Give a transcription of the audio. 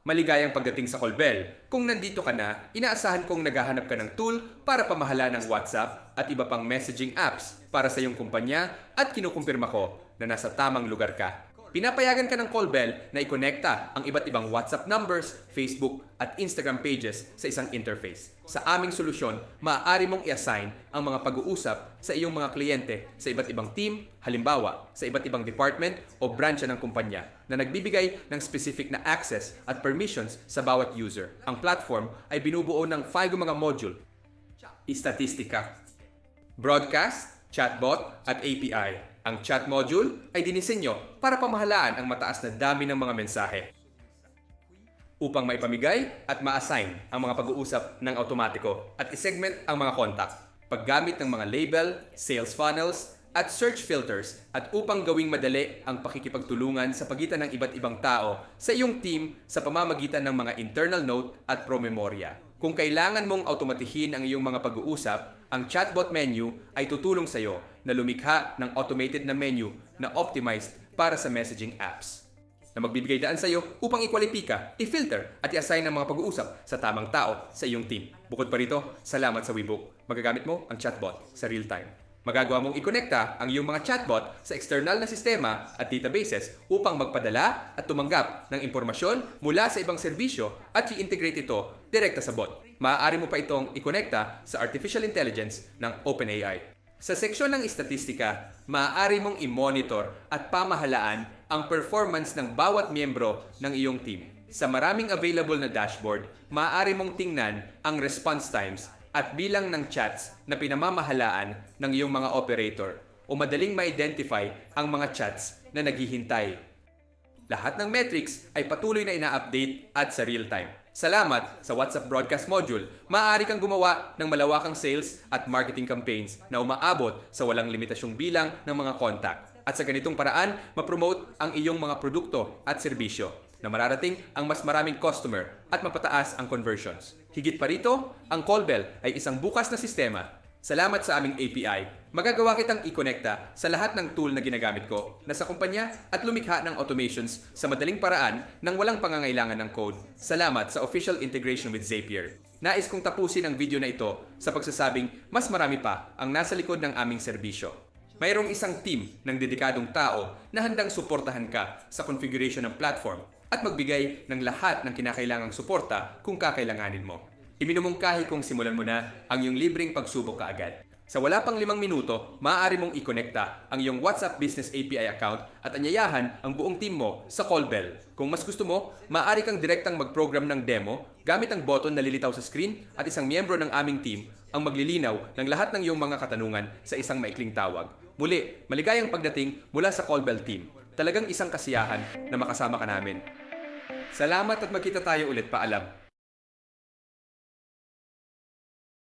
Maligayang pagdating sa Colbel. Kung nandito ka na, inaasahan kong naghahanap ka ng tool para pamahala ng WhatsApp at iba pang messaging apps para sa iyong kumpanya at kinukumpirma ko na nasa tamang lugar ka. Pinapayagan ka ng Colbel na ikonekta ang iba't ibang WhatsApp numbers, Facebook at Instagram pages sa isang interface. Sa aming solusyon, maaari mong i-assign ang mga pag-uusap sa iyong mga kliyente sa iba't ibang team, halimbawa sa iba't ibang department o branch ng kumpanya na nagbibigay ng specific na access at permissions sa bawat user. Ang platform ay binubuo ng 5 mga module. Istatistika, broadcast, chatbot at API. Ang chat module ay dinisenyo para pamahalaan ang mataas na dami ng mga mensahe upang maipamigay at ma-assign ang mga pag-uusap ng automatiko at isegment ang mga contact, paggamit ng mga label, sales funnels, at search filters at upang gawing madali ang pakikipagtulungan sa pagitan ng iba't ibang tao sa iyong team sa pamamagitan ng mga internal note at promemoria. Kung kailangan mong automatihin ang iyong mga pag-uusap, ang chatbot menu ay tutulong sa iyo na lumikha ng automated na menu na optimized para sa messaging apps na magbibigay daan sa iyo upang ikwalipika, i-filter at i-assign ang mga pag-uusap sa tamang tao sa iyong team. Bukod pa rito, salamat sa Webook. Magagamit mo ang chatbot sa real time. Magagawa mong ikonekta ang iyong mga chatbot sa external na sistema at databases upang magpadala at tumanggap ng impormasyon mula sa ibang serbisyo at i-integrate ito direkta sa bot. Maaari mo pa itong ikonekta sa artificial intelligence ng OpenAI. Sa seksyon ng istatistika, maaari mong i-monitor at pamahalaan ang performance ng bawat miyembro ng iyong team. Sa maraming available na dashboard, maaari mong tingnan ang response times at bilang ng chats na pinamamahalaan ng iyong mga operator o madaling ma-identify ang mga chats na naghihintay lahat ng metrics ay patuloy na ina-update at sa real time. Salamat sa WhatsApp Broadcast Module, maaari kang gumawa ng malawakang sales at marketing campaigns na umaabot sa walang limitasyong bilang ng mga contact. At sa ganitong paraan, mapromote ang iyong mga produkto at serbisyo na mararating ang mas maraming customer at mapataas ang conversions. Higit pa rito, ang Callbell ay isang bukas na sistema Salamat sa aming API. Magagawa kitang i-connecta sa lahat ng tool na ginagamit ko na sa kumpanya at lumikha ng automations sa madaling paraan nang walang pangangailangan ng code. Salamat sa official integration with Zapier. Nais kong tapusin ang video na ito sa pagsasabing mas marami pa ang nasa likod ng aming serbisyo. Mayroong isang team ng dedikadong tao na handang suportahan ka sa configuration ng platform at magbigay ng lahat ng kinakailangang suporta kung kakailanganin mo. Iminumungkahi kong simulan mo na ang iyong libreng pagsubok kaagad. Sa wala pang limang minuto, maaari mong ikonekta ang iyong WhatsApp Business API account at anyayahan ang buong team mo sa Callbell. Kung mas gusto mo, maaari kang direktang mag-program ng demo gamit ang button na lilitaw sa screen at isang miyembro ng aming team ang maglilinaw ng lahat ng iyong mga katanungan sa isang maikling tawag. Muli, maligayang pagdating mula sa Callbell team. Talagang isang kasiyahan na makasama ka namin. Salamat at magkita tayo ulit paalam.